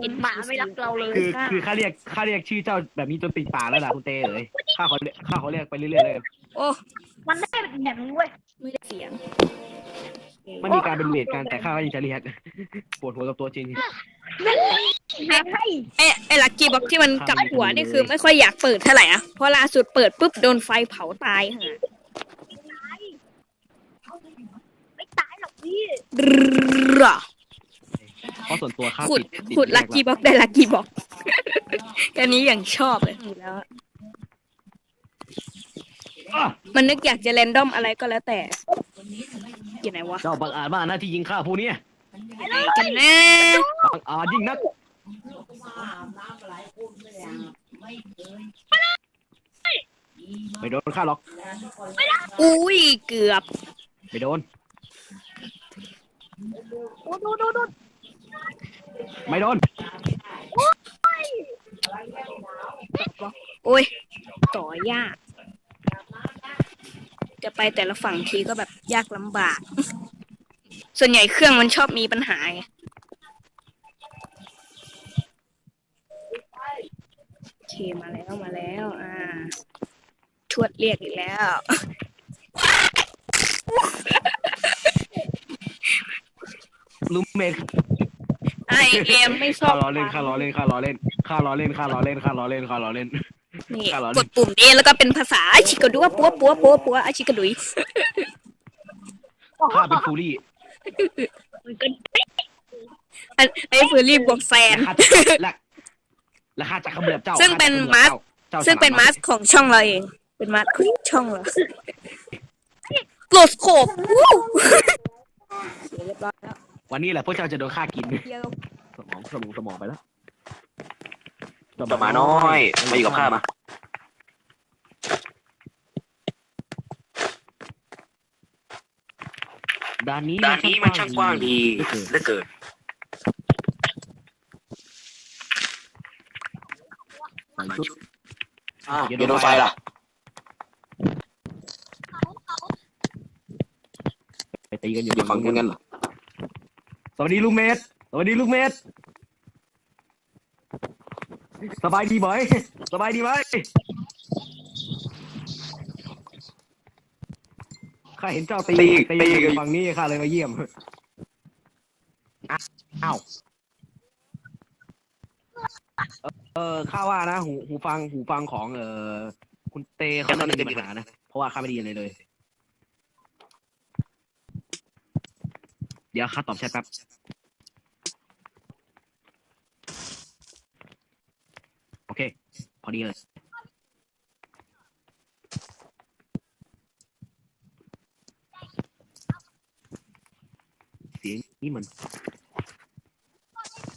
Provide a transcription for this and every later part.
เห็นหมาไม่รักเราเลยคือคือข้าเรียกข้าเรียกชื่อเจ้าแบบนี้จนติดปากแล้วนะคุณเต้เอ๋ยข้าขอเรียกข้าขอเรียกไปเรื่อยๆเลยโอ้มันได้แบบนี้เว้ยไม่ได้เสียงไม่มีการเป็นเวทกันแต่ข้าก็ยังจะเรียกปวดหัวกับตัวจริงให้ให้ไอ้ไอ้ลักกี้บ็อกที่มันกลับหัวนี่คือ ไม่ค่อยอยากเปิดเท่าไหร่อะเพราะล่าสุดเปิดปุ๊บโดนไฟเผาตายฮะไม่ตายหรอกพี่รอเพ ราะส่วนตัวข้าขุดติดติขุดแรลักกี้บ็อกได้ลักกี้บ็อกแค่นี้อย่างชอบเลยแล้ว อะมันนึกอยากจะแรนดอมอะไรก็แล้วแต่อยู่ไหนวะเจ้าบังอาจมาหน้าที่ยิงข้าผู้เนี้ยไหนกันนะบังอาจยิ่งนักไม่โดนข้าหรอก อุ้ยเกือบไม่โดนดูดูดูดู ไม่โดนโอ้ย ต่อยาก จะไปแต่ละฝั่งทีก็แบบยากลำบาก ส่วนใหญ่เครื่องมันชอบมีปัญหาไงโอเคมาแล้วมาแล้ว อ่าทวดเรียกอีกแล้ว ลูเมด ไอเอ็มไม่ชอข้าบล้อเล่นข้าล้อเล่นข้าล้อเล่นข้าล้อเล่นข้าล้อเล่นข้าล้อเล่นข้าล้อเล่น นี่ข้าล้อเล่นกดปุ่มนี้แล้วก็เป็นภาษาอาชิกาดัวปัวปัวปัวปัวอาชิกาดุยข้าเป็นฟูรี่มันก็อันไอ้เฟอร์รี่บวกแฟนและข้าจะและและข้าจะเขมือบเจ้าซึ่งเป็นข้าจะขอมาสบเจ้าซึ่งเป็นมาสของช่องเราเอง เป็นมาสของช่องเราโกรธโขบวู้เรียบร้อยแล้ว วันนี้แหละพวกเจ้าจะโดนข้ากิน เดียวสมองสมองสมองไปแล้วเจ้าหมาน้อยมาอยู่กับข้ามาด้านนี้ด้านนี้มันช่างกว้างดีเหลือเกินเหลือเกินใส่ชุดอ้าวเดี๋ยวโดนไฟล่ะไปตีกันออยู่ยู่ฝั่งนู้นกันเหรอส วัสดีลูกเมดสวัสดีลูกเมดสบายดีไหมสบายดีไหมข้าเห็นเจ้าตีตี อยู่ฝั่งนี้ข้าเลยมาเยี่ยมอ้าวเออข้าว่านะ หูหูฟังหูฟังของ เออคุณเตเขาน่าจะมีปัญหานะ เพราะว่าข้าไม่ได้ยินเลยเลย เดี๋ยวข้าตอบแชทแป๊บโอเค พอดีเลย เสียงนี่มัน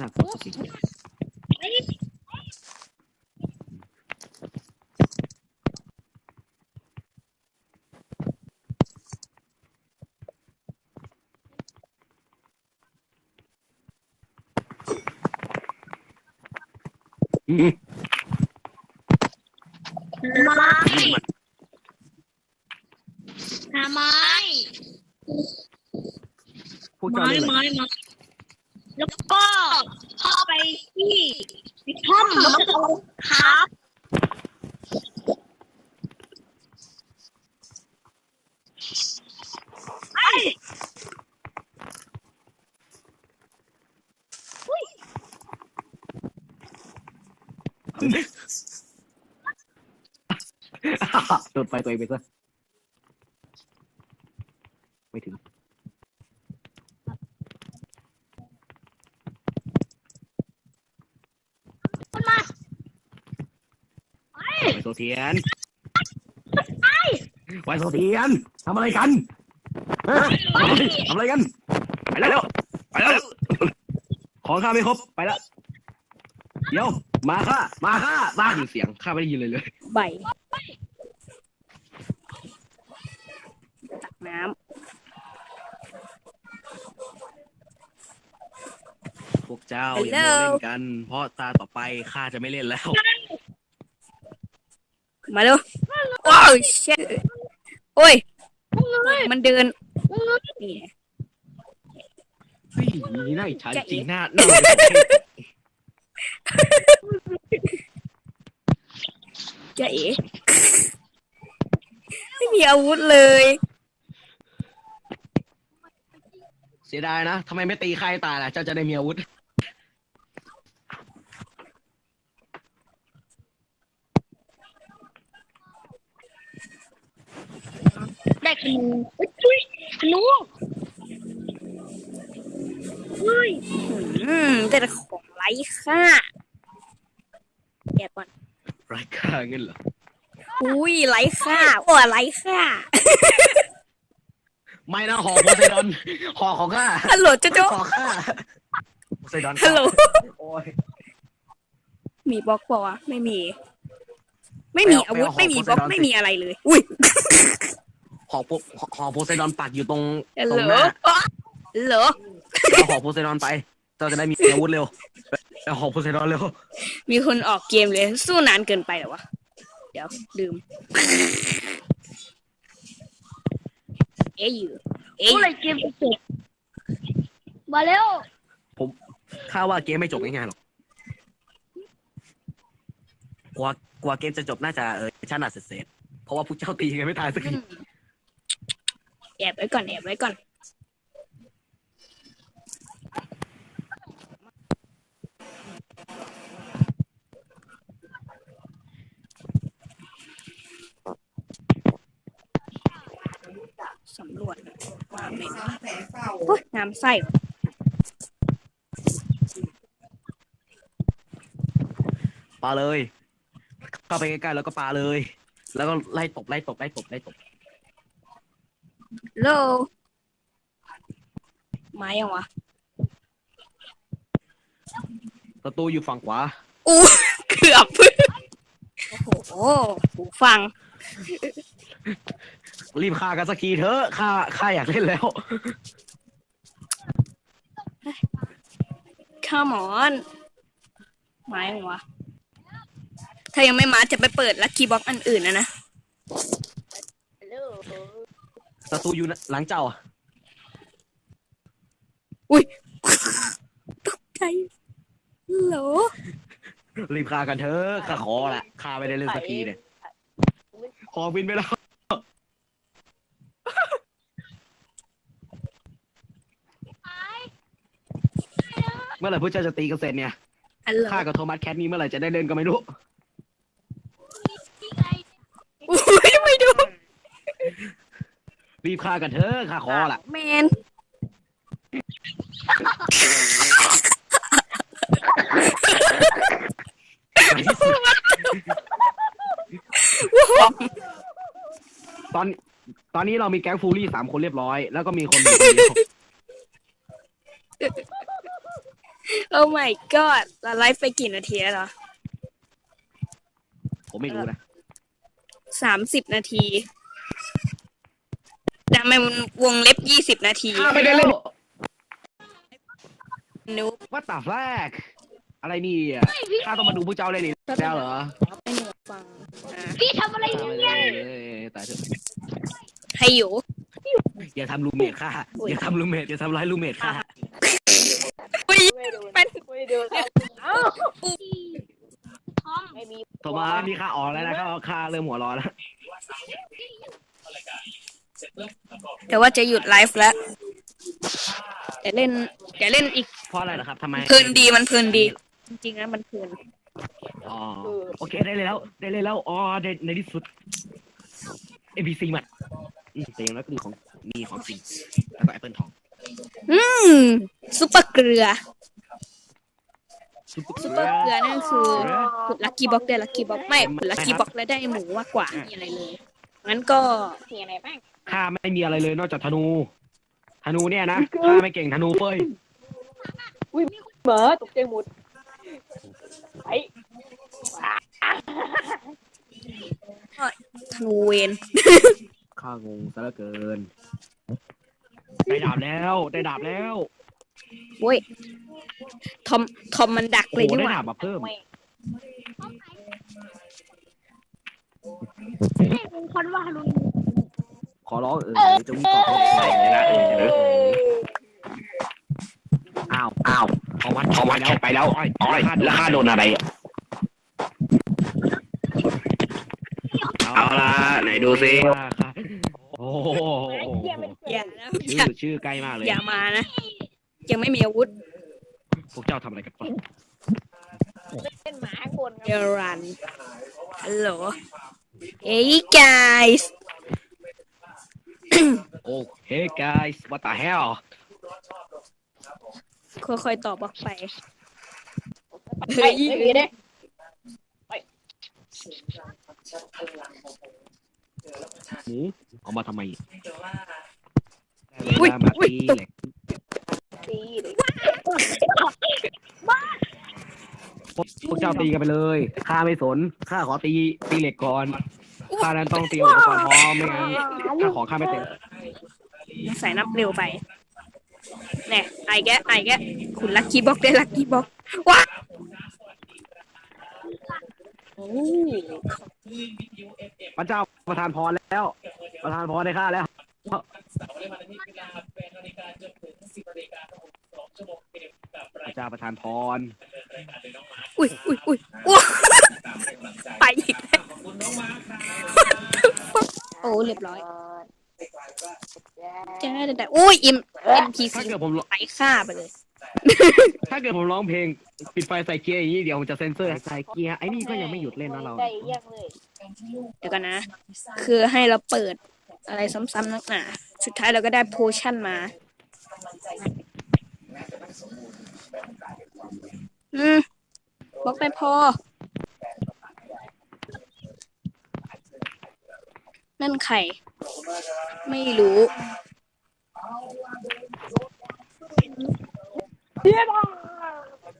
น่ากลัวจริง ไม้หาไม้พวกเจ้าไม้เล่นอะไรไม้ไม้แล้วก็เข้าไปที่ห้องแล้วก็ครับไอ้ โดนไฟตัวเองไปซะไม่ถึงมาไวโซเทียน ไวโซเทียนทำอะไรกันฮะทำอะไรกัน ไปแล้ว ไปแล้ว ของข้าไม่ครบ ไปแล้ว เดี๋ยว มาข้ามาข้ามาคือเสียง ข้าไม่ได้ยินเลยเลย ใบตักน้พวกเจ้า Hello อย่ามัวเล่นกัน เพราะตาต่อไปข้าจะไม่เล่นแล้วำมาเร็วโอ้ยเชตโอ้ย มันเดินนี่เฮ้ยนี่น่าอิจฉาจะจริอีงกหน้าหน้า เอ๋ไม่มีอาวุธเลย เสียดายนะทำไมไม่ตีใครตายล่ะ เจ้าจะได้มีอาวุธ ได้ขนูเอ้ยจุ้ยขนูเฮ้ย อืม แต่ละของไร้ค่า แอบก่อน ไร้ค่าเงินเหรอ อุ้ยไร้ค่าโอ้ไร้ค่าไม่นะหอโพไซดอนหอของข้าฮัลโหลโจโจหอข้าโพไซดอนฮัลโหลโอ้ยมีบล็อกเปล่าวะไม่มี ไม่มีอาวุธไม่มีบล็อกไม่มีอะไรเลย อุ้ยหอโพหอโพไซดอนปักอยู่ตรงฮัลตโหรลงหน้าอ๋อฮัลโหลเอาหอโพไซดอนไปเจ้าจะได้มีอาวุธเร็ว เอาหอโพไซดอนเร็วมีคนออกเกมเลย สู้นานเกินไปเหรอวะ เดี๋ยวลืม เอ๊ยอยู่เอ๊ยเมื่อไหรเกมจะจบมาแล้วข้าว่าเกมไม่จบง่ายๆหรอกกว่ากว่าเกมจะจบน่าจะเออชนะเสร็จๆเพราะว่าพวกเจ้าตีกันไม่ตายสักที แอบไว้ก่อนแอบไว้ก่อน สำรวจว่าไม่ โอ้ยน้ำไส้ว่ะปาเลย เข้าไปใกล้ๆแล้วก็ปาเลย แล้วก็ไล่ตบไล่ตบไล่ตบไล่ตบโลมายังวะประตูอยู่ฝั่งขวาอู้เกือบ โอ้โหหูฟัง รีบฆ่ากันสักทีเถอะข้าข้าอยากเล่นแล้ว Come on มายังวะถ้ายังไม่มาจะไปเปิดลัคกี้บ็อกอันอื่นนะนะประตูอยู่หลังเจ้าอะตกใจโหลรีบฆ่ากันเถอะข้าขอละข้าไม่ได้เล่นสักทีเนี่ยขอบินไปแล้ว เมื่อไหร่พวกเจ้าจะตีกันเสร็จเนี่ยฮัลโหลข้ากับโทมัสแคทนี้เมื่อไหร่จะได้เล่นก็ไม่รู้ อุ้ยไม่ดูรีบฆ่ากันเถอะข้าขอละแมนตอนตอนนี้เรามีแก๊งฟูรี่สามคนเรียบร้อย แล้วก็มีคนหนึ่งคนเดียว โอ้ my god เราไลฟ์ไปกี่นาทีแล้วเหรอผมไม่รู้นะสามสิบนาทีแต่ทำไมมันวงเล็บยี่สิบนาทีข้าไม่ได้เล่นนุ๊กว่าตาแรกอะไรนี่อะข้าต้องมาดูพวกเจ้าเล่นอีกแล้วเหรอให้หนูฟังอะพี่ทำอะไรข้าเนี่ยไม่ได้เลยตายเถอะให้อยู่อย่าทำรูเมทค่ะอุ๊ยอย่าทำรูเมทอย่าทำร้ายรูเมทค่ะ อุ้ยเป็นทอมโทมัสนี่ข้าออกแล้วนะข้าข้าเริ่มหัวร้อนแล้วแต่ว่าจะหยุดไลฟ์แล้วจะเล่นจะเล่นอีกเพราะอะไรเหรอครับทำไมเพลินดีมันเพลินดี จริงๆนะมันเพลินอ๋อโอเคได้เลยแล้ว ได้เลยแล้วอ๋อในในที่สุด NPC มันอืมแต่อย่างน้อยก็มีของมีของจริงแล้วก็แอปเปิลทอง อืมซุปเปอร์เกลือ ซุปเปอร์ซุปเปอร์เกลือนั่นคือลัคกี้บ็อกได้ลัคกี้บ็อกไม่ลัคกี้บ็อกแล้วได้หมูมากกว่าไม่มีอะไรเลยงั้นก็มีอะไรบ้างข้าไม่มีอะไรเลยนอกจากธนู ธนูเนี่ยนะข้าไม่เก่งธนูเฟ้ยหมาตกใจหมดไปธนูเวนข้างงซะเหลือเกิน ได้ดาบแล้ว ได้ดาบแล้วโว้ย ทอมทอมมันดักโอ้เลยโหดีได้กว่าดาบมาเพิ่มคนว่าลุงขอร้องเออเดี๋ยวจะวิ่งต่อไปเลยนะเออเดี๋ยวอ้าวอ้าวทอมัสทอมัสไปแล้วอ้อยอ้อยแล้วข้าโดนอะไรอะละไหนดูซิว่าข้าโอ้โหอย่านะอชื่ย่าอชื่อใกล้มากเลยอย่ามานะยังไม่มีอาวุธพ วกเจ้าทำอะไรกันวะเป็นหมาข้างบนครับเดรันฮัลโหล Hey guys โอ้ hey guys what the hell ค่อยๆตอบออกไป เฮ้ยไม่มีเด้หมูเอามาทำไมอุ๊ยได้เวลามาอุ๊ยตีตกเหล็ก ตีเลยพวกเจ้าตีกันไปเลยข้าไม่สนข้าขอตีตีเหล็กก่อนข้านั้นต้องเตรียมอุปกรณ์พร้อมไม่งั้นข้าขอข้าไม่เต็มใส่นับเร็วไปแน่ไอแกะไอแกะคุณลักกี้บ็อกได้ลักกี้บ็อกว้าโอ้พระเจ้าประทานพรแล้ว ประทานพรให้ข้าแล้ว พระเจ้าประทานพร อุ้ยอุ้ยอุ้ยว้าไปอีกแล้วโอ้เรียบร้อยเจ้าแต่โอ้ยอิมเอ็มพีถ้าซีเกิดผมไปฆ่าไปเลย ถ้าเกิดผมร้องเพลง ปิดไฟใส่เกียร์อย่างนี้เดี๋ยวผมจะเซ็นเซอร์ใส่เกียร์ไอ้นี่ก็ยังไม่หยุดเล่นนะเราได้ยังเลยเดี๋ยวกันนะ คือให้เราเปิดอะไรซ้ำๆนักหนา สุดท้ายเราก็ได้โพชั่นมา อืมบอกไปพอ นั่นใครไม่รู้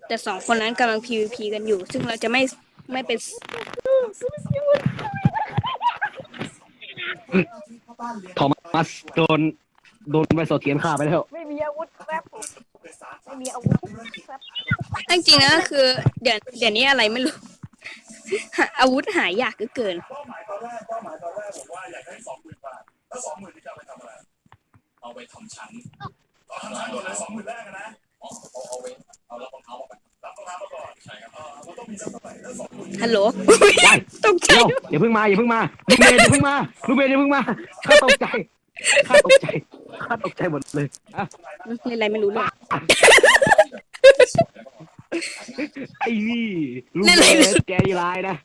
แต่สองคนนั้นกำลัง PVP กันอยู่ ซึ่งเราจะไม่ไม่เป็นทอมัสโดน โดนไปโซเทียนฆ่าไปแล้ว ไม่มีอาวุธแป๊บไม่มีอาวุธแป๊บจริงๆนะคือ เดี๋ยวเดี๋ยวนี้อะไรไม่รู้หาอาวุธหายากเหลือเกินฮัลโหลได้ตกใจเดี๋ยวอย่าเพิ่งมาอย่าเพิ่งมาลูกเมย์อย่าเพิ่งมาลูกเมย์อย่าเพิ่งมาข้าตกใจ ข้าตกใจข้าตกใจหมดเลยอะเล่นอะไรไม่รู้เลยไอ้นี่ลูกเล่นเมอะไรย์แกนี่ร้ายนะ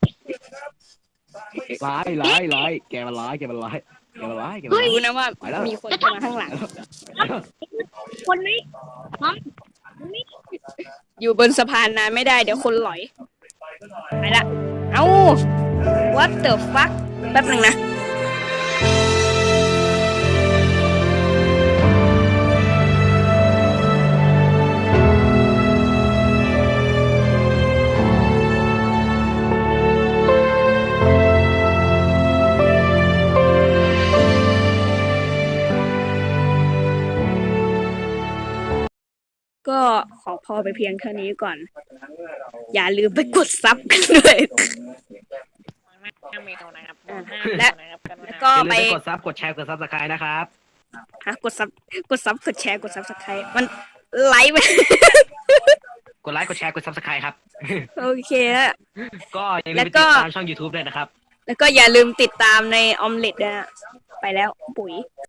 ร้ายร้ายร้ายแกมันร้ายแกมันร้ายแกมันร้ายแกมันร้ายรู้นะว่าไปแล้วมีคนจะมาข้างหลัง คนนี้น้องอยู่บนสะพานนานไม่ได้เดี๋ยวคนหลอย ไปละ เอ้า what the fuck แป๊บหนึ่งนะ ก็ขอพอไปเพียงเท่านี้ก่อน อย่าลืมไปกดซับกันด้วย ห้าเมนูนะครับอ่าห้าและเมนูนะครับกันแล้วนะก็อย่าลืมไปไปกดซับกดแชร์กดซับสไครต์นะครับฮะกดซับกดซับกดแชร์กดซับสไครต์มันไลฟ์ไป กดไลค์กดแชร์กดซับสไครต์ครับ โอเคฮะ ก็อย่าลืแล้มวไปก็ ติดตามช่อง YouTube ด้วยนะครับ แล้วก็อย่าลืมติดตามในออมเล็ตนะฮะไปแล้วปุ๋ย